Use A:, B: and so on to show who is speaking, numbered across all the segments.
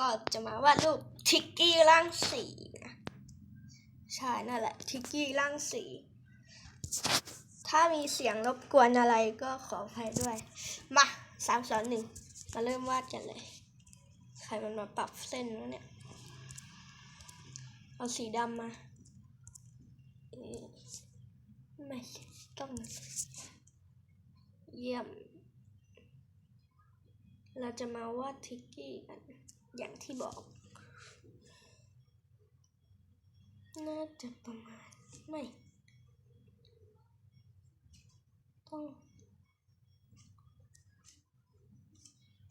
A: ก็จะมาวาดรูปทิกกี้ร่างสีนะใช่นั่นแหละทิกกี้ร่างสี ถ้ามีเสียงรบกวนอะไรก็ขออภัยด้วย มาสามสองหนึ่งมาเริ่มวาดกันเลย ใครมันมาปรับเส้นวะเนี่ย เอาสีดำมาไม่ต้องเยี่ยม เราจะมาวาดทิกกี้กัน อย่างที่บอก น่าจะประมาณไม่ ต้อง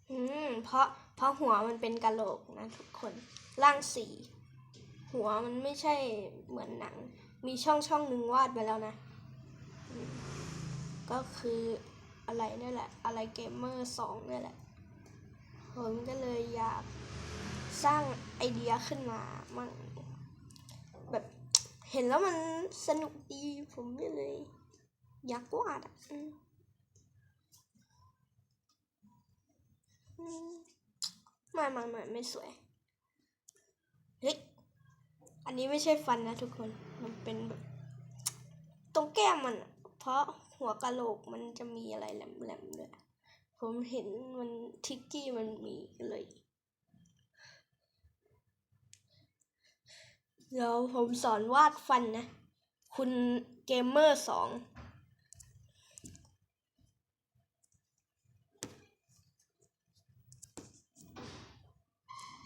A: อืม เพราะ เพราะหัวมันเป็นกะโหลกนะทุกคน ร่างสี หัวมันไม่ใช่เหมือนหนัง มีช่องช่องหนึ่งวาดไปแล้วนะ ก็คืออะไรนี่แหละ อะไรเกมเมอร์สองนี่แหละผมก็เลยอยาก สร้างไอเดียขึ้นมามั่งแบบเห็นแล้วมันสนุกดีผมก็เลย อยากวาดอะอืมไม่ไม่ไม่ไม่สวยเฮ้ยอันนี้ไม่ใช่ฟันนะทุกคนมันเป็นแบบ ตรงแก้มมัน เพราะหัวกะโหลกมันจะมีอะไรแหลมๆด้วยผมเห็นมันทิกกี้มันมีเลย เดี๋ยวผมสอนวาดฟันนะ คุณเกมเมอร์สอง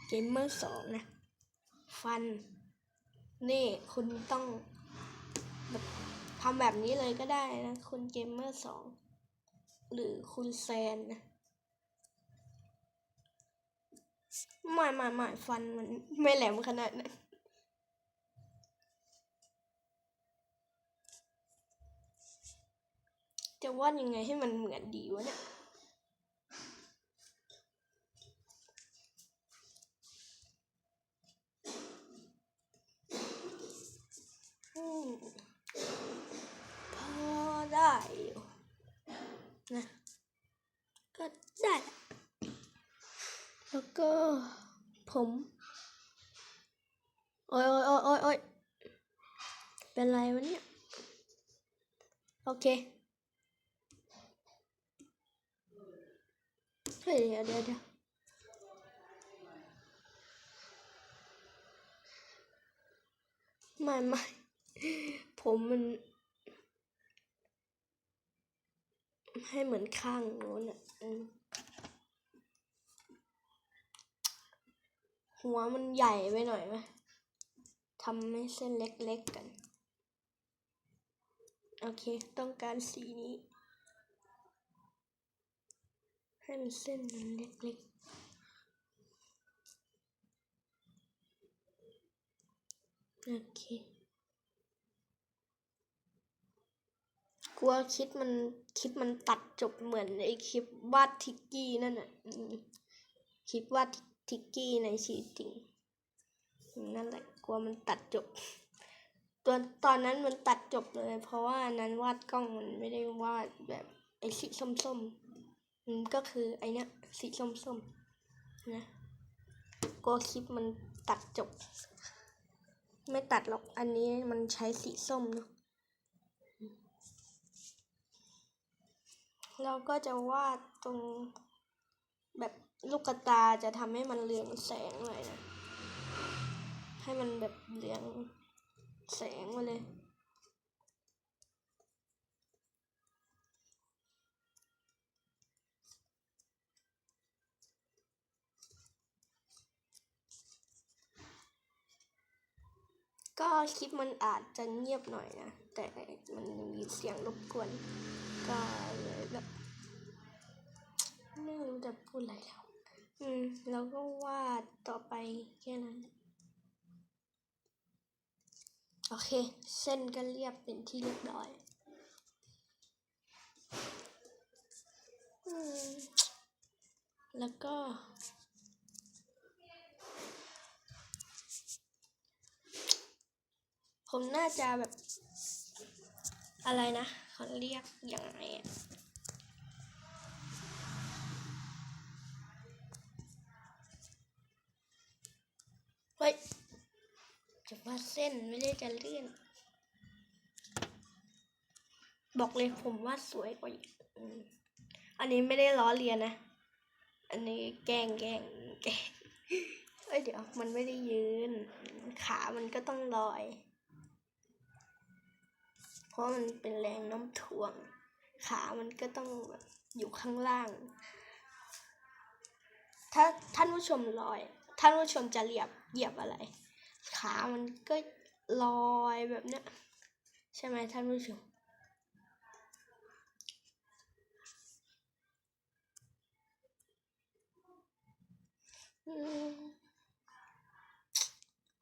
A: เกมเมอร์สองนะ ฟัน นี่คุณต้องแบบทำแบบนี้เลยก็ได้นะ คุณเกมเมอร์สองหรือคุณแซนนะไม่ไม่ไม่ฟันมันไม่แหลมขนาดนั้น จะวาดยังไงให้มันเหมือนดีวะเนี่ยอืมพอได้อยู่นะก็ได้ แล้วก็ผมโอ้ยโอ้ยโอ้ยโอ้ยโอ้ยเป็นไรวะเนี่ย โอเค เดี๋ยวเดี๋ยวเดี๋ยวไม่ไม่ผมมัน ให้เหมือนข้างโน้นอะหัวมันใหญ่ไปหน่อยไหมทำให้เส้นเล็กๆกัน โอเค ต้องการสีนี้ ให้มันเส้นมันเล็กๆ โอเคกลัวคลิปมันคลิปมันตัดจบเหมือนไอคลิปวาดทิกกี้นั่นน่ะคลิปวาดทิกกี้ในชีวิตจริงนั่นแหละกลัวมันตัดจบตอนตอนนั้นมันตัดจบเลย เพราะว่านั้นวาดกล้องมันไม่ได้วาดแบบไอสีส้มๆอืม ก็คือไอเนี้ยสีส้มๆนะกลัวคลิปมันตัดจบ ไม่ตัดหรอกอันนี้มันใช้สีส้มเนาะเราก็จะวาดตรงแบบลูกตาจะทำให้มันเรืองแสงหน่อยนะ ให้มันแบบเรืองแสงมาเลย ก็คลิปมันอาจจะเงียบหน่อยนะ แต่มันมีเสียงรบกวน ก็เลยแบบไม่รู้จะพูดอะไรแล้ว อืม แล้วก็วาดต่อไปแค่นั้น โอเค เส้นก็เรียบเป็นที่เรียบร้อยอืมแล้วก็ ผมน่าจะแบบ อะไรนะเขาเรียกยังไงอะเฮ้ยจะวาเส้นไม่ได้จะเลื่อน บอกเลยผมว่าสวยกว่าอันนี้ไม่ได้ล้อเลียนนะ อันนี้แกงแกงแกงเอ้ยเดี๋ยวมันไม่ได้ยืน ขามันก็ต้องลอย ราะมันเป็นแรงโน้ำถ่วง ขามันก็ต้องแบบอยู่ข้างล่าง ถ้าท่านผู้ชมลอย ท่านผู้ชมจะเหยียบเหยียบอะไร ขามันก็ลอยแบบเนี้ยใช่ไหมท่านผู้ชม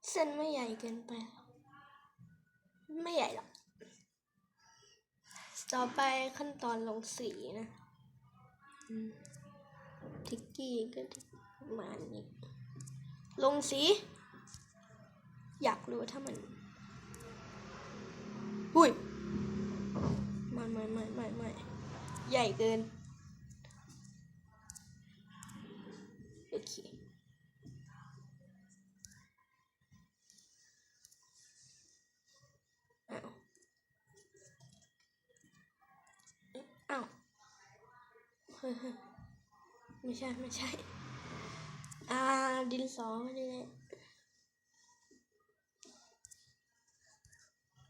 A: เส้นไม่ใหญ่เกินไป ไม่ใหญ่หรอก ต่อไปขั้นตอนลงสีนะทิกกี้ก็ประมาณนี้ลงสี อยากรู้ถ้ามันหุ้ยไม่ไม่ไม่ไม่ไม่ใหญ่เกิน โอเค อ้าวเอ๊ะอ้าวเฮ้ยเฮ้ยไม่ ใช่ไม่ใช่ อ่า ดินสอนี่แหละ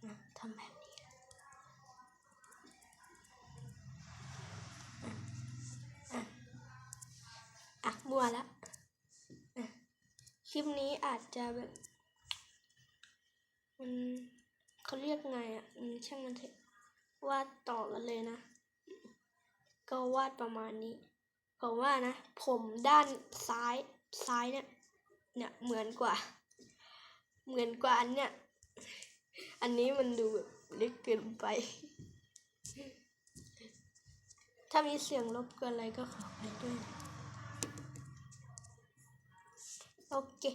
A: อ่ทำแบบนี้อะอะอะมัวละคลิปนี้อาจจะแบบมันเขาเรียกไงอะอืมช่างมันเถอะวาดต่อกันเลยนะ ก็วาดประมาณนี้ ผมว่านะ ผมด้านซ้ายซ้ายเนี่ยเนี่ยเหมือนกว่า เหมือนกว่าอันเนี่ย อันนี้มันดูแบบเล็กเกินไป ถ้ามีเสียงรบกวนอะไรก็ขอไปด้วยโอเค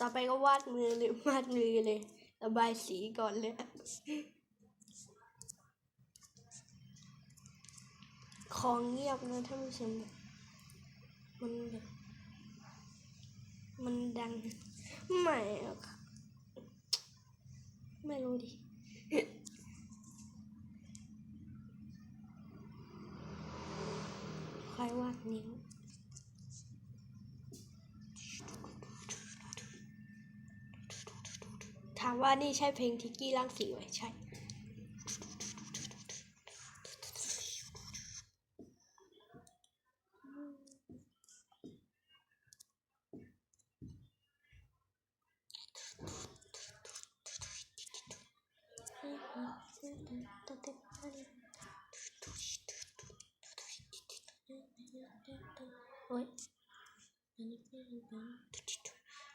A: ต่อไปก็วาดมือเลยวาดมือเลย ระบายสีก่อนเลย ของเงียบนะท่านผู้ชมมันแบบมันดังไม่อะไม่รู้ดิใครวาดนิ้วถามว่านี่ใช่เพลงทิกกี้ร่างสีไหมใช่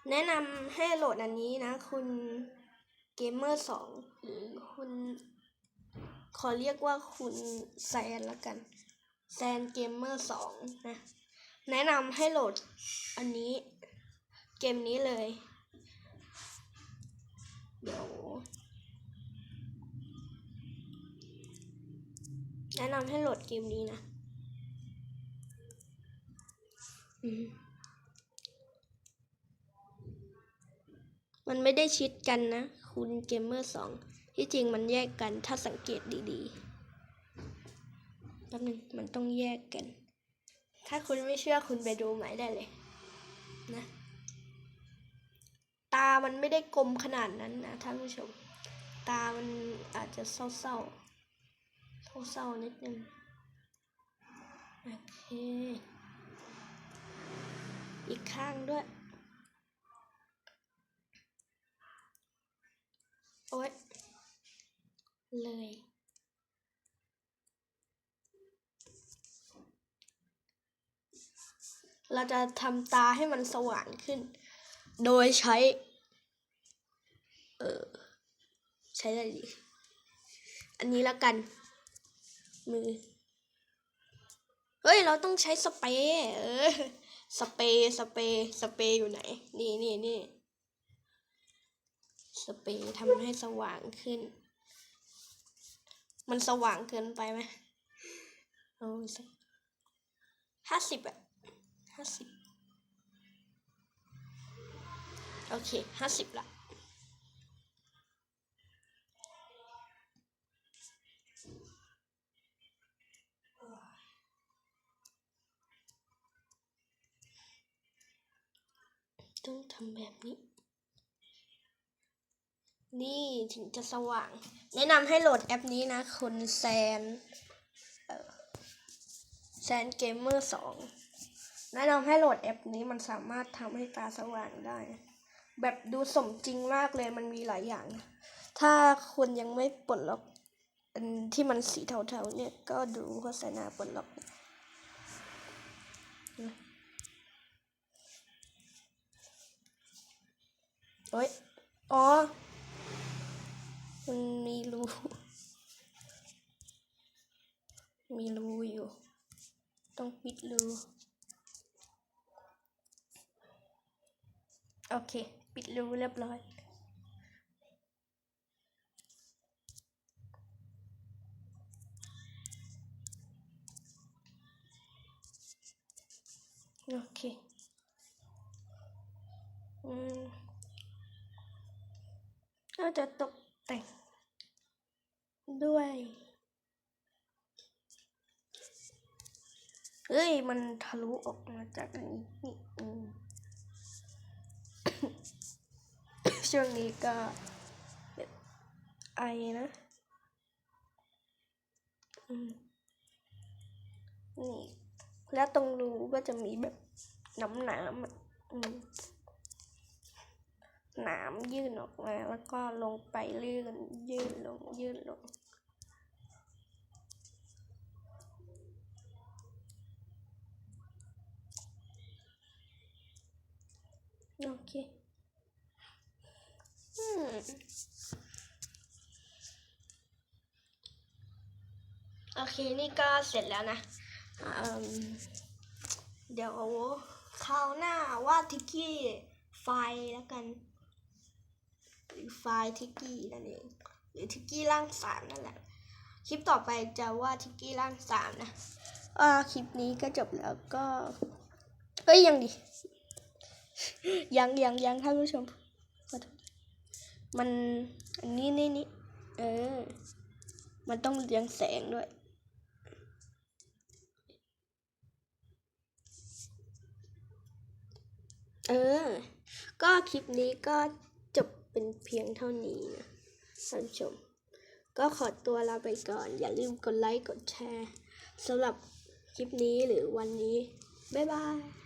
A: แนะนำให้โหลดอันนี้นะ คุณเกมเมอร์สองหรือคุณ ขอเรียกว่าคุณแซนแล้วกัน แซนเกมเมอร์สองนะ แนะนำให้โหลดอันนี้ เกมนี้เลย เดี๋ยว แนะนำให้โหลดเกมนี้นะ อืม มันไม่ได้ชิดกันนะ คุณเกมเมอร์สองที่จริงมันแยกกันถ้าสังเกตดีๆแป๊บนึงมันต้องแยกกัน ถ้าคุณไม่เชื่อคุณไปดูใหม่ได้เลย นะ ตามันไม่ได้กลมขนาดนั้นนะท่านผู้ชม ตามันอาจจะเศร้าๆเศร้าๆนิดนึงโอเค อีกข้างด้วย โอ๊ยเลย เราจะทำตาให้มันสว่างขึ้น โดยใช้ เออ ใช้อะไรดีอันนี้แล้วกัน มือ เฮ้ย เราต้องใช้สเปรย์เออ สเปรย์ สเปรย์ สเปรย์อยู่ไหน นี่นี่นี่ สเปรย์ทำให้สว่างขึ้น มันสว่างเกินไปไหมเอาสักห้าสิบอะห้าสิบโอเคห้าสิบละต้องทำแบบนี้ นี่ถึงจะสว่าง แนะนำให้โหลดแอปนี้นะ คุณแซนแซนเกมเมอร์สองแนะนำให้โหลดแอปนี้มันสามารถทำให้ตาสว่างได้ แบบดูสมจริงมากเลยมันมีหลายอย่าง ถ้าคุณยังไม่ปลดล็อกอันที่มันสีเทาๆเนี่ยก็ดูโฆษณาปลดล็อกโอ้ยอ๋อ มันมีรู มีรูอยู่ ต้องปิดรู โอเค ปิดรูเรียบร้อย โอเค อืมก็จะตกแต่ง ด้วย เฮ้ย มันทะลุออกมาจากอันนี้นี่อืมช่วงนี้ก็แบบไอนะอืมนี่แล้วตรงรูก็จะมีแบบน้ำหนามอะอืมหนามยื่นออกมาแล้วก็ลงไปเลื่นยื่นลง ยื่นลง โอเคอืม โอเค นี่ก็เสร็จแล้วนะ เดี๋ยวคราวหน้าวาดทิกกี้ไฟแล้วกันหรือไฟทิกกี้นั่นเอง หรือทิกกี้ร่างสามนั่นแหละ คลิปต่อไปจะวาดทิกกี้ร่างสามนะอ่าคลิปนี้ก็จบแล้วก็ เอ้ยยังดิ ยังยังยังท่านผู้ชมขอโทษ มันอันนี้นี่นี่เออ มันต้องเรียงแสงด้วย เออ ก็คลิปนี้ก็จบเป็นเพียงเท่านี้นะท่านผู้ชม ก็ขอตัวลาไปก่อน อย่าลืมกดไลค์ กดแชร์สำหรับคลิปนี้หรือวันนี้ บ๊ายบาย